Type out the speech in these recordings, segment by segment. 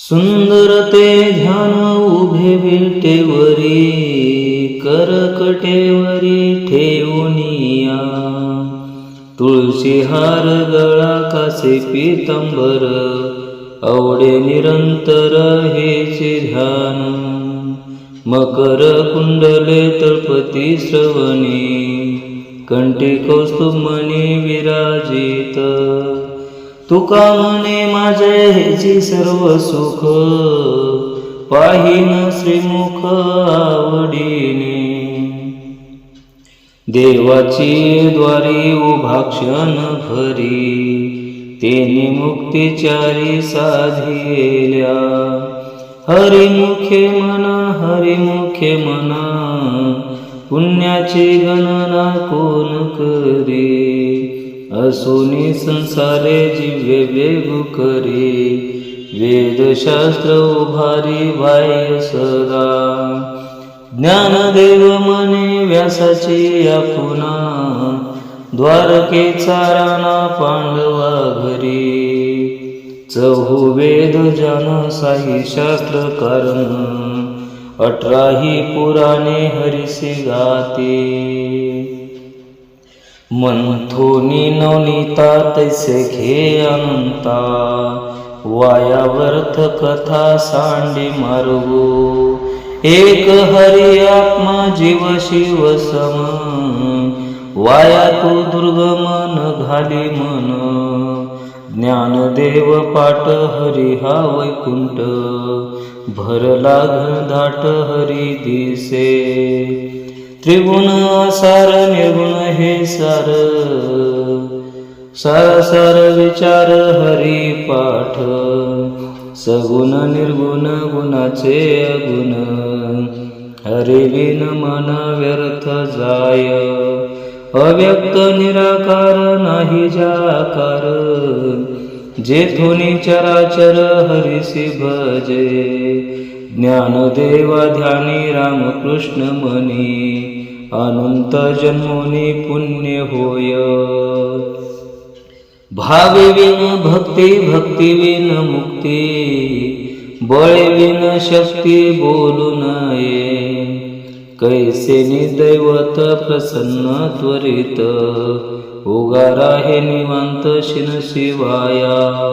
सुंदर ते ध्यान उभे विलटेवरी करकटेवरी ठेवूनिया. तुळशी हार गळा कासे पीतंबर आवडे निरंतर हेचे ध्यान. मकर कुंडले तळपती श्रवणी कंठी कौस्तुभमणी विराजित. तुका म्हणे माझे ह्याची सर्व सुख पाहिन श्रीमुख आवडीने. देवाची द्वारी उभा क्षण भरी तेने मुक्तिचारी साधिल्या. हरिमुखे म्हणा हरिमुखे म्हणा पुण्याची गणना कोण करे? असोनी संसारे जिव्हे वेगू करे. वेदशास्त्र उभारी बाह्य सदा ज्ञानदेव मने व्यासाची आपुना द्वारके द्वारकेचा राणा पांडवा घरी. चहु वेद जन साई शास्त्र कारण. अठराही पुराणे हरिसी गाते. मंथोनी नवनीता तैसे घे अनंता वायावर्थ कथा सांडी मार्गो एक हरी आत्मा जीव शिव सम वाया तू दुर्गमन घाली मन. ज्ञानदेव पाट हरी हा वैकुंठ भरला घनदाट हरी दिसे. त्रिगुण सार निर्गुण हे सार. सार सार विचार हरी पाठ. सगुण निर्गुण गुणाचे अगुण. हरी मन व्यर्थ जाय. अव्यक्त निराकार नाही जाकार. जेथुनी चराचर हरिसी भजे. ज्ञानदेवा ध्यानी रामकृष्ण मनी अनंत जन्मोनी पुण्य होय. भावी विन भक्ती भक्ती विन मुक्ती बळे विन शक्ती बोलू नये. कैसे दैवत प्रसन्न त्वरित उगारा हे निवांत शिन शिवाया.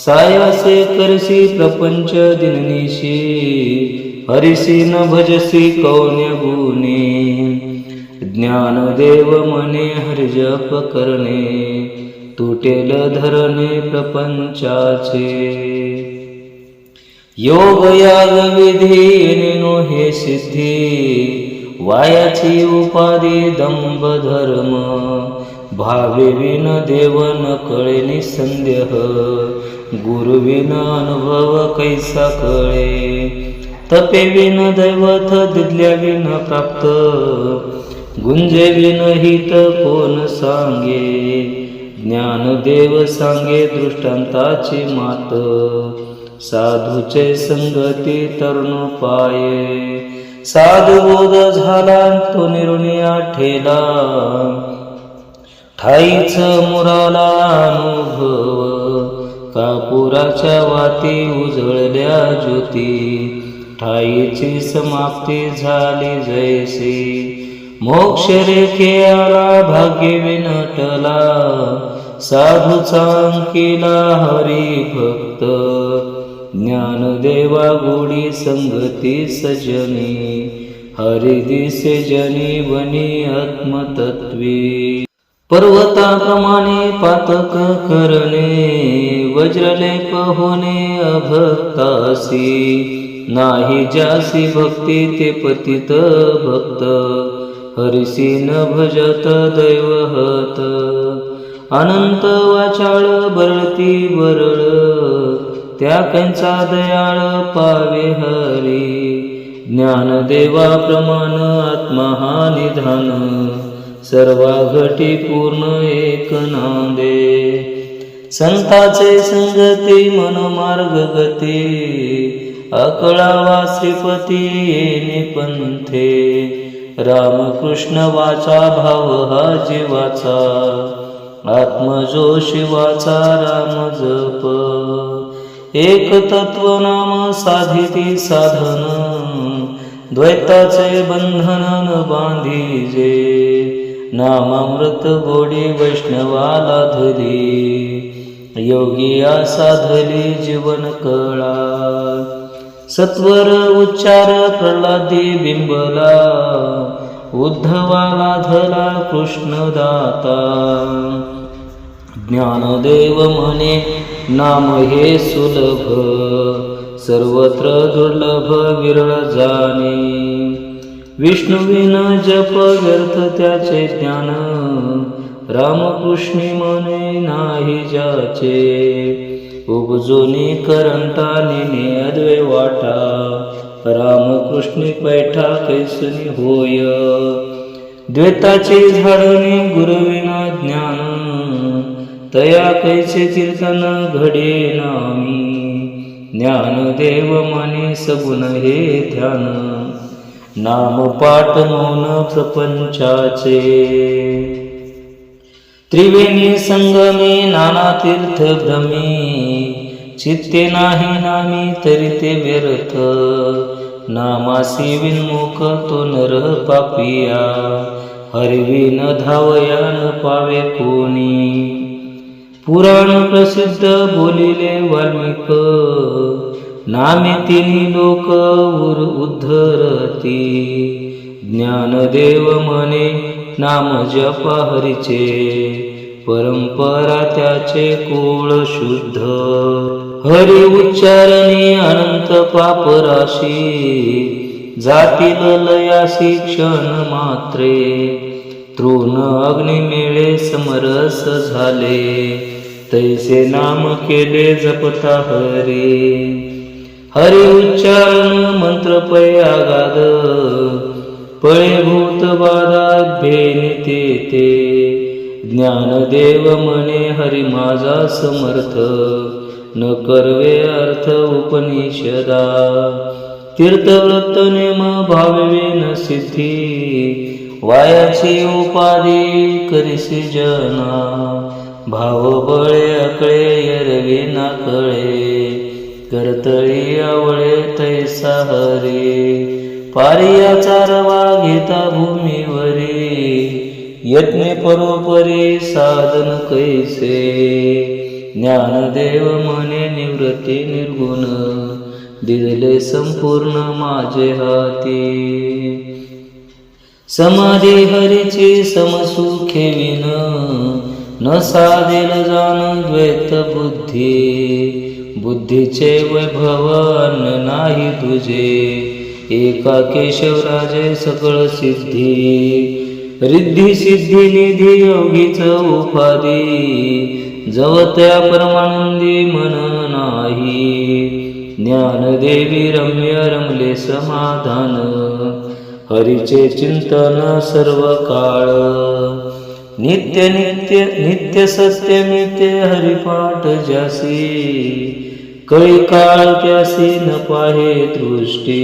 सायासे करसी प्रपंच दिननिशी हरिसी न भजसी कौन्य गुणे. ज्ञानदेव मने हरिजप करणे तुटेल धरणे प्रपंचाचे. योग याग विधी नेनो हे सिद्धी वायाची उपाधी दंभ धर्म. भावे विन देव न कळे निसंदेह गुरुविन अनुभव कैसा कळे? तपे विन दैवत दिदल्या विन प्राप्त. गुंजे विन हित कोण सांगे? ज्ञानदेव सांगे दृष्टांताची मात. साधूचे संगती तरुण पाये. साधू बोध झाला तो निरुनिया ठेला. ठाईच मुराला अनुभव कापुराच्या वाती उजळल्या ज्योती. ठाईची समाप्ती झाली जैसी मोक्ष रेखे आला भाग्य विनटला. साधूचा अंकिला हरी भक्त. ज्ञानदेवा गोडी संगती सजनी. हरी दिसे जनी बनी आत्मतत्वी. पर्वताप्रमाणे पातक करणे वज्रलेप होणे अभक्तासी. नाही जासी भक्ती ते पतित भक्त हरिसी न भजत दैवहत अनंत वाचाळ बरळती बरळ त्या कंचा दयाळ पावे हरी. ज्ञानदेवाप्रमाण आत्महा निधान सर्वा घटी पूर्ण एक नांदे. संताचे संगती मनोमार्ग गती. अकळावा श्रीपती येणे पंथे. रामकृष्ण वाचा भाव हा जीवाचा. आत्मजो शिवाचा राम जप. एक तत्व नाम साधिती साधन. द्वैताचे बंधन न बांधीजे. नामामृत गोडी वैष्णवाला धुरी योगिया साधली जीवन कळा. सत्वर उच्चार प्रल्हादी बिंबला उद्धवाला धला कृष्णदाता. ज्ञानदेव म्हणे नाम हे सुलभ सर्वत्र दुर्लभ विरळ जाणे. विष्णुविन जप व्यर्थ त्याचे ज्ञान. रामकृष्णी म्हणे नाही ज्याचे. उपजोनी करंता नेने अद्वै वाटा. रामकृष्णी पैठा कैसनी होय. द्वैताचे झाडणे गुरुविना ज्ञान. तया कैसे कीर्तन घडे नामी. ज्ञानदेव माने सगुण हे ध्यान. नाम पाठ मौन प्रपंचाचे. त्रिवेणी संगमे नाना तीर्थ भ्रमे चित्ते नाही नामी तरी ते व्यर्थ. नामासी विन्मुख तो नर पापिया. हरवी न धावया न पावे कोणी. पुराण प्रसिद्ध बोलिले वाल्मिक नामे तिन्ही लोक उर उद्धरती. ज्ञानदेव म्हणे नाम जप हरीचे. परंपरा त्याचे कोळ शुद्ध. हरि उच्चारणे अनंत पापराशी जातील लयासी क्षण मात्रे. तृण अग्निमेळे समरस झाले. तैसे नाम केले जपता हरी. हरी उच्चारण मंत्र पयागाद आगाद पळे भूत बाधा भेनिते ते. ज्ञानदेव म्हणे हरी माझा समर्थ न करवे अर्थ उपनिषदा. तीर्थव्रत नेम भावे न सिद्धी वायाची उपाधी करिसी जना. भाव बळे अकळे यरवी ना कळे करतळी आवळे तैसा हरी. पारियाचा रवा घेता भूमीवरी. यज्ञ परोपरी साधन कैसे. ज्ञानदेव म्हणे निवृत्ती निर्गुण. दिले संपूर्ण माझे हाती. समाधी हरीची समसुखे विन न साधेल जाण द्वैत बुद्धी. बुद्धीचे वैभवन नाही तुझे. एका केशवराजे सकळ सिद्धी. रिद्धी सिद्धी निधी योगीच उपाधी. जवत्या परमानंदी मन नाही. ज्ञानदेवी रम्य रमले समाधान. हरीचे चिंतन सर्व काळ. नित्य नित्य नित्य सत्य नित्य हरिपाठ जासी कळी काळ त्यासी न पाहे दृष्टी.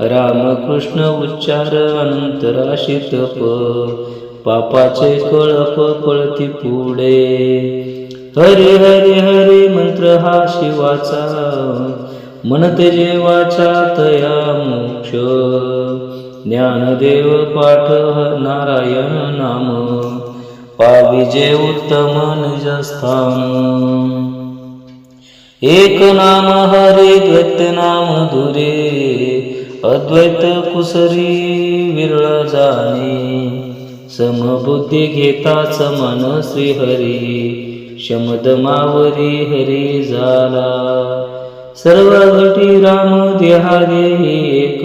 रामकृष्ण उच्चार अंतराशी तप पापाचे कळप कळती पुढे. हरे हरे हरे मंत्र हा शिवाचा. म्हणते जेवाचा तया मोक्ष. ज्ञानदेव पाठ नारायण नाम. पाविजे उत्तम निजस्थान. एक नाम हरे द्वैत नाम धुरे अद्वैत कुसरी विरळ जाणे. समबुद्धी घेता समन श्रीहरी शमद मावरी हरी झाला सर्व घटी राम देहादे एक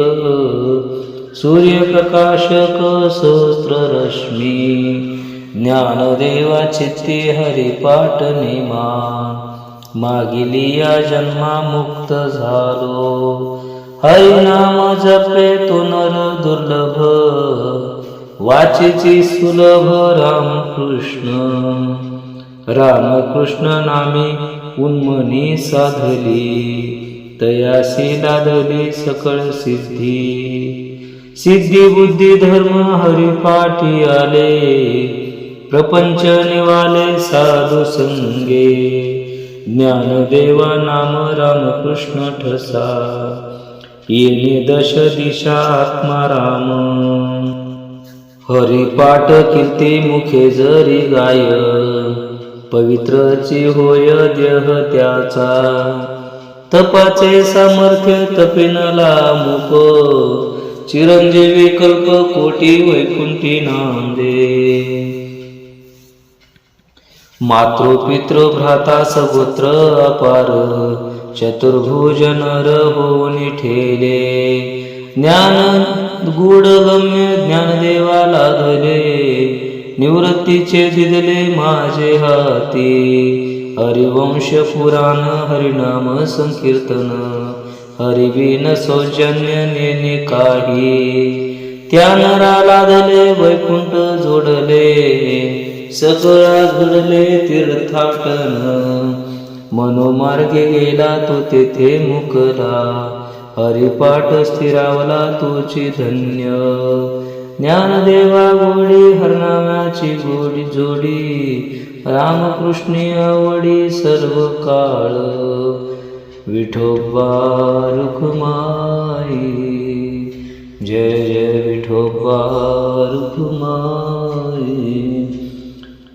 सूर्यप्रकाशक सहस्त्र रश्मी ज्ञानदेवा चित्ते हरिपाठ नेमा मागिलिया जन्मा मुक्त झालो. हरिनाम जपे तो नर दुर्लभ वाचेची सुलभ रामकृष्ण. रामकृष्ण नामी उन्मनी साधली तयासी लादली सकळ सिद्धी. सिद्धी बुद्धी धर्म हरिपाठी आले प्रपंच निवाले साधू संगे. ज्ञानदेवा नाम रामकृष्ण ठसा. येणे दश दिशा आत्मा राम. हरिपाठ किर्ते मुखे जरी गाय. पवित्रचे होय देह त्याचा. तपाचे सामर्थ्य तपेनला मुक चिरंजीवी कल्प कोटी वैकुंठी नांदे. मातृपितृ भ्राता सपुत्र अपार चतुर्भुज नर होऊन ठेले ज्ञान गूढगम्य ज्ञानदेवाला धले निवृत्तीचे दिदले माझे हाती. हरिवंश पुराण हरिनाम संकीर्तन हरिविन सौजन्य नेने काही. त्या नरा लादले वैकुंठ जोडले सकळा घडले तीर्थाटन. मनोमार्गे गेला तो तेथे मुकला. हरिपाठ स्थिरावला तुझी धन्य. ज्ञानदेवा गोडी हरनामाची गोडी जोडी. रामकृष्णी आवडी सर्व काळ. विठोबा रुखमाई जय जय विठोबा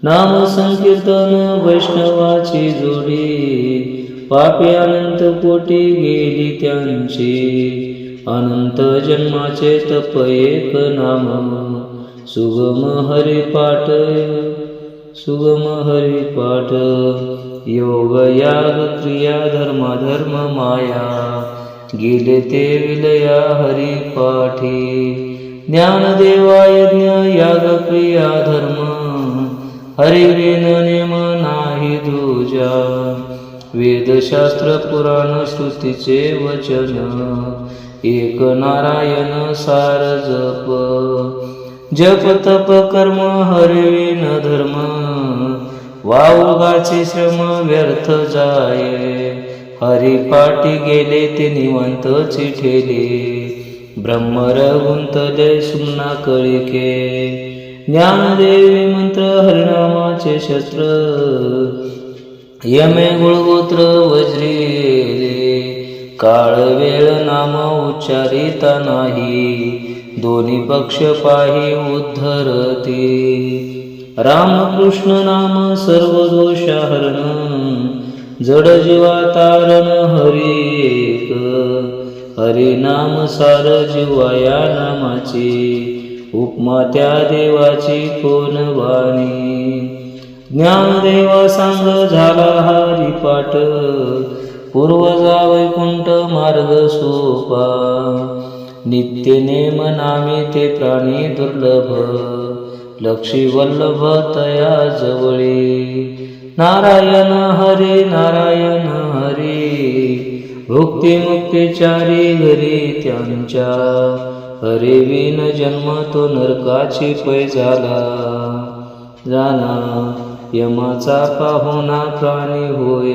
नाम संकीर्तन वैष्णवाची जोडी. पापी अनंत पोटी गेली त्यांची. अनंत जन्माचे तप एक नाम. सुगम हरिपाठ सुगम हरिपाठ योग याग क्रिया धर्म धर्म माया. गेले ते विलया हरिपाठी ज्ञानदेवा यज्ञ हरिवेन नेम नाही दुजा वेदशास्त्र पुराण श्रुतीचे वचन. एक नारायण सार जप. जप तप कर्म हरिविन धर्म. वावगाचे श्रम व्यर्थ जाये. हरिपाटी गेले ते निवंत चिठेले. ब्रह्मर गुंतले सुन्ना कळिके. ज्ञानदेवी मंत्र हरिनामाचे शस्त्र यमे गुळगोत्र वज्रेले. काळ वेळ नाम उच्चारिता नाही दोन्ही पक्ष पाही उद्धरते. रामकृष्ण नाम सर्व दोष हरण जड जीवा तारण हरिक. हरिनाम हरी नाम सार जीवा या नामाची उपमा त्या देवाची कोण वाणी ज्ञानदेवा सांग झाला हरिपाठ पूर्वजा वैकुंठ मार्ग सोपा. नित्य नेम नामी ते प्राणी दुर्लभ. लक्षी वल्लभ तया जवळी. नारायण हरे नारायण हरी. भुक्ती मुक्तीचारी घरी त्यांच्या. हरे विन जन्म तो नरकाची पै झाला. जाना यमाचा पाहुणा प्राणी होय.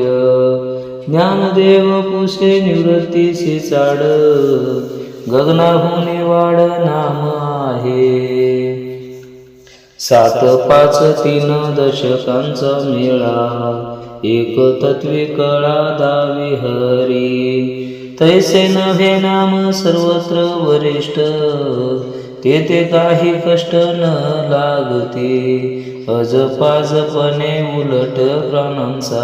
ज्ञानदेव पुसे निवृत्तीशी चाड. गगनाहुनी वाड नाम आहे. सात पाच तीन दशकांचा मेळा. एक तत्वी कळा दावी हरी. तैसे नव्हे नाम सर्वत्र वरिष्ठ तेथे काही कष्ट न लागते. अजपाजपणे उलट प्राणांचा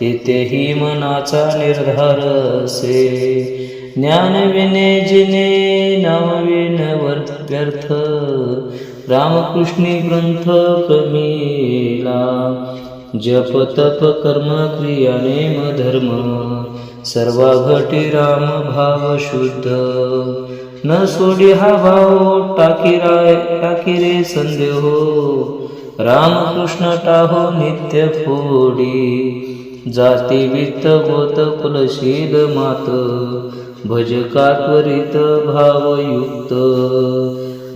तेथेही मनाचा निर्धार असे. ज्ञान विने जिने नामविन व्यर्थ. रामकृष्णी ग्रंथ प्रमीला जप तप कर्म क्रिया नेम धर्म. सर्वा घटी राम भाव शुद्ध न सोडी हा भाव हो, टाकी राय टाकी रे संदेह हो. रामकृष्ण टाहो नित्य फोडी. जाती वित्त गोत कुलशील मात. भजका त्वरित भावयुक्त.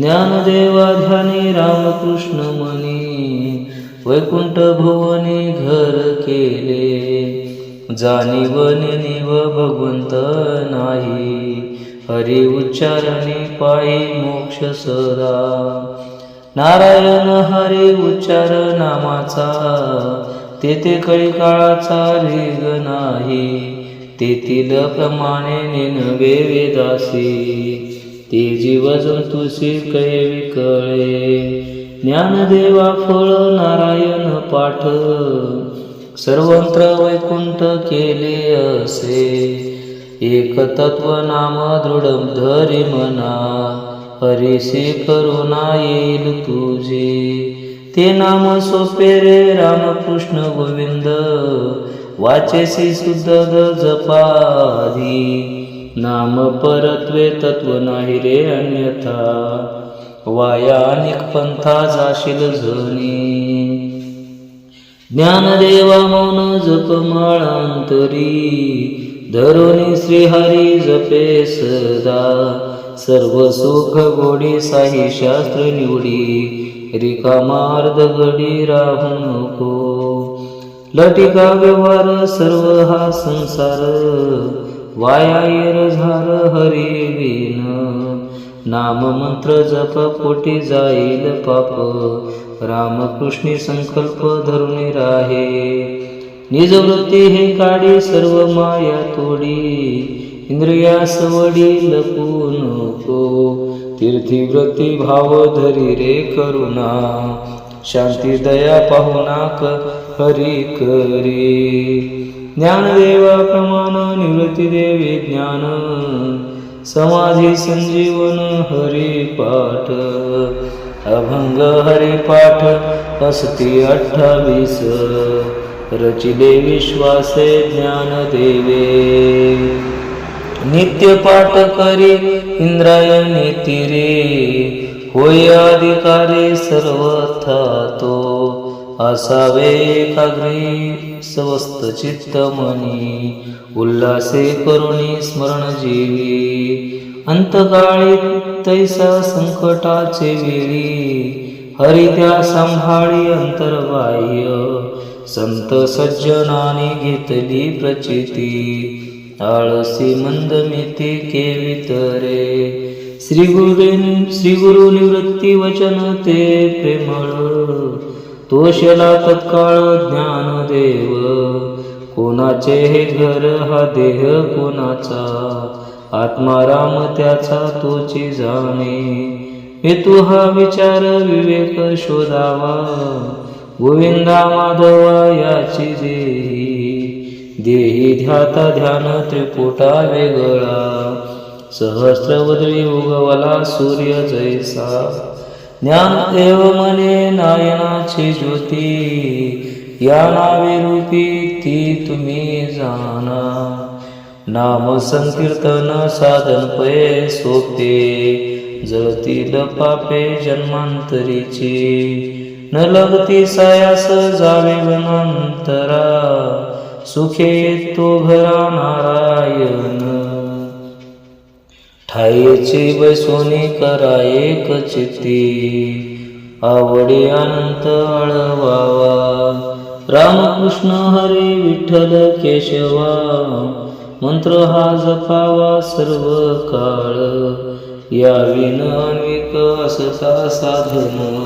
ज्ञानदेवा ध्यानी रामकृष्ण मनी. वैकुंठ भुवनी घर केले. जाणीव निव भगवंत नाही. हरी उच्चारणी पायी मोक्ष सदा. नारायण हरी उच्चार नामाचा. तेथे कळी काळाचा रेग नाही. तेथील प्रमाणे नेनवे वेदासी. ते जीव तुसी कळे विकळे. ज्ञानदेवा फळ नारायण पाठ. सर्वत्र वैकुंठ केले असे. एक तत्व नाम दृढ धरी मना. हरिसे करुणा येईल तुझे. ते नाम सोपे रे रामकृष्ण गोविंद. वाचेसी शुद्ध जपाधी. नाम परत्वे तत्व नाही रे अन्यथा. वाया अनेक पंथा जाशील झनी ज्ञानदेवा मौन जप माळांतरी. धरुणी श्रीहरी जपे सदा. सर्व सुख गोडी साई शास्त्र निवडी. रिकामार्ध घडी राहू नको. लटिका व्यवहार सर्व हा संसार. वाया येर झार हरी विन नाम मंत्र जप पोटी जाईल पाप. रामकृष्णी संकल्प धरून राहे. निजवृत्ती हे काढी सर्व माया तोडी. इंद्रिया सवडी लपू नको. तीर्थी भाव धरी रे करुणा. शांती दया पाहुणा क हरी करी. ज्ञानदेवा प्रमाण निवृत्ती देवी ज्ञान. समाधी संजीवन हरी पाठ. अभंग हरी पाठ असती अठ्ठावीस. रचिले विश्वासे ज्ञान देवे नित्य पाठ करी इंद्रायणी तिरे होय अधिकारी सर्वथा तो. असावे एकाग्री स्वस्त चित्त मनी उल्हासे करुणी स्मरण जीवी अंतकाळी तैसा संकटाचे वेळी हरित्या सांभाळी अंतर्बाह्य संत सज्जनाने घेतली प्रचिती. आळसी मंद मिती केवित रे. श्री गुरु श्री गुरु निवृत्ती वचन ते प्रेमळ. तोषला तत्काळ ज्ञान देव. कोणाचे हे घर हा देह कोणाचा? आत्माराम त्याचा तोची जाणे. हेतू हा विचार विवेक शोधावा. गोविंदा माधवा याची देही. देही ध्याता ध्यान त्रिपुटा वेगळा. सहस्र वदळी उगवला सूर्य जैसा. ज्ञान देव मने नायनाची ज्योती. या नावे रूपी ती तुम्ही जाणा नाम संकीर्तन साधन पये सोपे जळतील पापे जन्मांतरीची. न लगती सायास जावे वनांतरा सुखे तो घरा नारायण. ठाईची बैसोनी करा एक चित्ती आवडे अनंत अळवावा. रामकृष्ण हरी विठ्ठल केशवा मंत्र हा जपावा सर्व काळ. याविन अन्विक असता साधन.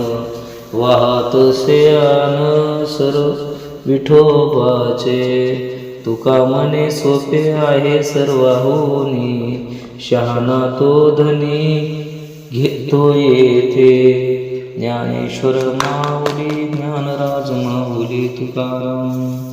वाहत सेयान सर्व विठोबाचे. तुका मने सोपे आहे सर्वाहुनी. शहाणा तो धनी घेतो येथे. ज्ञानेश्वर माऊली ज्ञानराज माऊली तुकाराम.